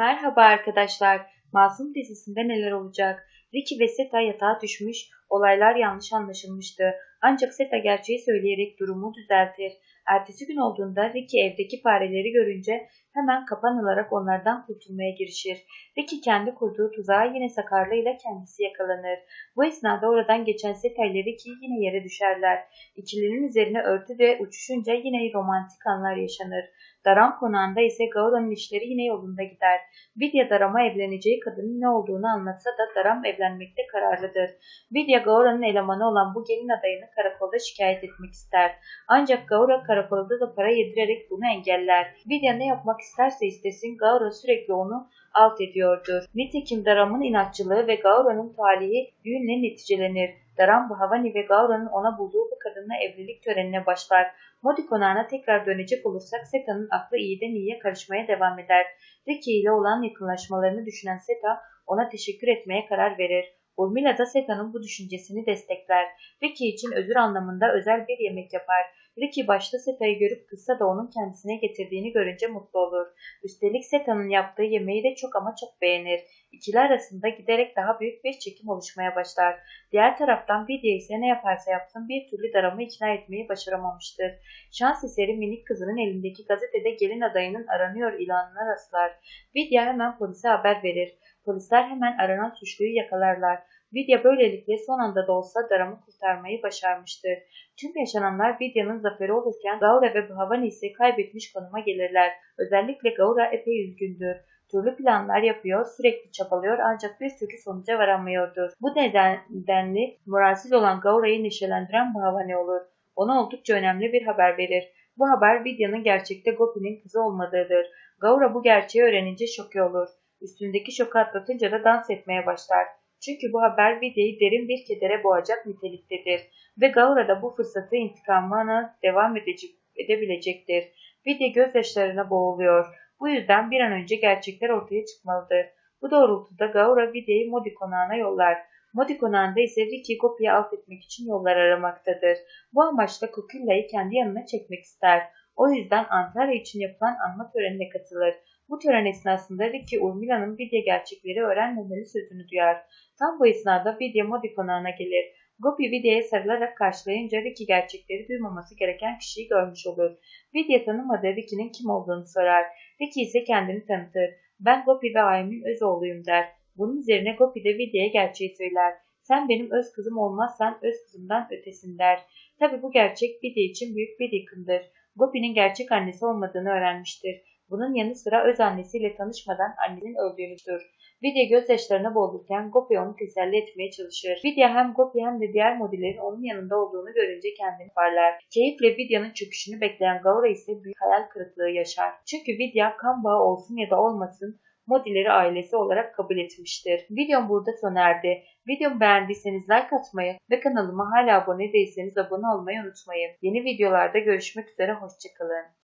Merhaba arkadaşlar. Masum dizisinde neler olacak? Ricky ve Seta yatağa düşmüş, olaylar yanlış anlaşılmıştı. Ancak Seta gerçeği söyleyerek durumu düzeltir. Ertesi gün olduğunda Ricky evdeki fareleri görünce hemen kapanılarak onlardan kurtulmaya girişir. Ricky kendi kurduğu tuzağa yine sakarlığıyla kendisi yakalanır. Bu esnada oradan geçen Seta ile Ricky yine yere düşerler. İkilinin üzerine örtü ve uçuşunca yine romantik anlar yaşanır. Daram konağında ise Gaura'nın işleri yine yolunda gider. Vidya Daram'a evleneceği kadının ne olduğunu anlatsa da Daram evlenmekte kararlıdır. Vidya Gaura'nın elemanı olan bu gelin adayını karakolda şikayet etmek ister. Ancak Gaura karakolda da para yedirerek bunu engeller. Vidya ne yapmak isterse istesin Gaura sürekli onu alt ediyordur. Nitekim Daram'ın inatçılığı ve Gaura'nın talihi düğünle neticelenir. Daram Bhavani ve Gaura'nın ona bulduğu bu kadınla evlilik törenine başlar. Modi konağına tekrar dönecek olursak Seta'nın aklı iyiden iyiye karışmaya devam eder. Ricky ile olan yakınlaşmalarını düşünen Seta ona teşekkür etmeye karar verir. Urmila da Seta'nın bu düşüncesini destekler. Ricky için özür anlamında özel bir yemek yapar. Ricky başta Seta'yı görüp kızsa da onun kendisine getirdiğini görünce mutlu olur. Üstelik Seta'nın yaptığı yemeği de çok ama çok beğenir. İkili arasında giderek daha büyük bir çekim oluşmaya başlar. Diğer taraftan Vidya ise ne yaparsa yapsın bir türlü Daram'ı ikna etmeyi başaramamıştır. Şans eseri minik kızının elindeki gazetede gelin adayının aranıyor ilanına rastlar. Vidya hemen polise haber verir. Polisler hemen aranan suçluyu yakalarlar. Vidya böylelikle son anda da olsa Daram'ı kurtarmayı başarmıştır. Tüm yaşananlar Vidya'nın zaferi olurken Gaura ve Bhavani ise kaybetmiş konuma gelirler. Özellikle Gaura epey üzgündür. Türlü planlar yapıyor, sürekli çabalıyor ancak bir türlü sonuca varamıyordur. Bu nedenle moralsiz olan Gaura'yı neşelendiren Bhavani olur. Ona oldukça önemli bir haber verir. Bu haber Vidya'nın gerçekte Gopi'nin kızı olmadığıdır. Gaura bu gerçeği öğrenince şoke olur. Üstündeki şoku atlatınca da dans etmeye başlar. Çünkü bu haber Vidya'yı derin bir kedere boğacak niteliktedir ve Gaura da bu fırsatı intikamına devam edecek, edebilecektir. Vidya gözyaşlarına boğuluyor. Bu yüzden bir an önce gerçekler ortaya çıkmalıdır. Bu doğrultuda Gaura Vidya'yı Modi konağına yollar. Modi konağında ise Ricky Gopi'yi alt etmek için yollar aramaktadır. Bu amaçla Kokilla'yı kendi yanına çekmek ister. O yüzden Antalya için yapılan anma törenine katılır. Bu tören esnasında Ricky Urmila'nın Vidya gerçekleri öğrenmemeli sözünü duyar. Tam bu esnada Vidya Modi konağına gelir. Gopi Vidya'ya sarılarak karşılayınca Ricky gerçekleri duymaması gereken kişiyi görmüş olur. Vidya tanımadığı Ricky'nin kim olduğunu sorar. Ricky ise kendini tanıtır. Ben Gopi ve Aymin öz oğluyum der. Bunun üzerine Gopi de Vidya'ya gerçeği söyler. Sen benim öz kızım olmazsan öz kızımdan ötesin der. Tabi bu gerçek Vidya için büyük bir yıkımdır. Gopi'nin gerçek annesi olmadığını öğrenmiştir. Bunun yanı sıra öz annesiyle tanışmadan annenin öldüğünüdür. Vidya gözyaşlarına boğulurken Gopi onu teselli etmeye çalışır. Vidya hem Gopi hem de diğer modillerin onun yanında olduğunu görünce kendini parlar. Keyifle Vidya'nın çöküşünü bekleyen Gaura ise büyük hayal kırıklığı yaşar. Çünkü Vidya kan bağı olsun ya da olmasın Modileri ailesi olarak kabul etmiştir. Videom burada sona erdi. Videomu beğendiyseniz like atmayı ve kanalıma hala abone değilseniz abone olmayı unutmayın. Yeni videolarda görüşmek üzere, hoşçakalın.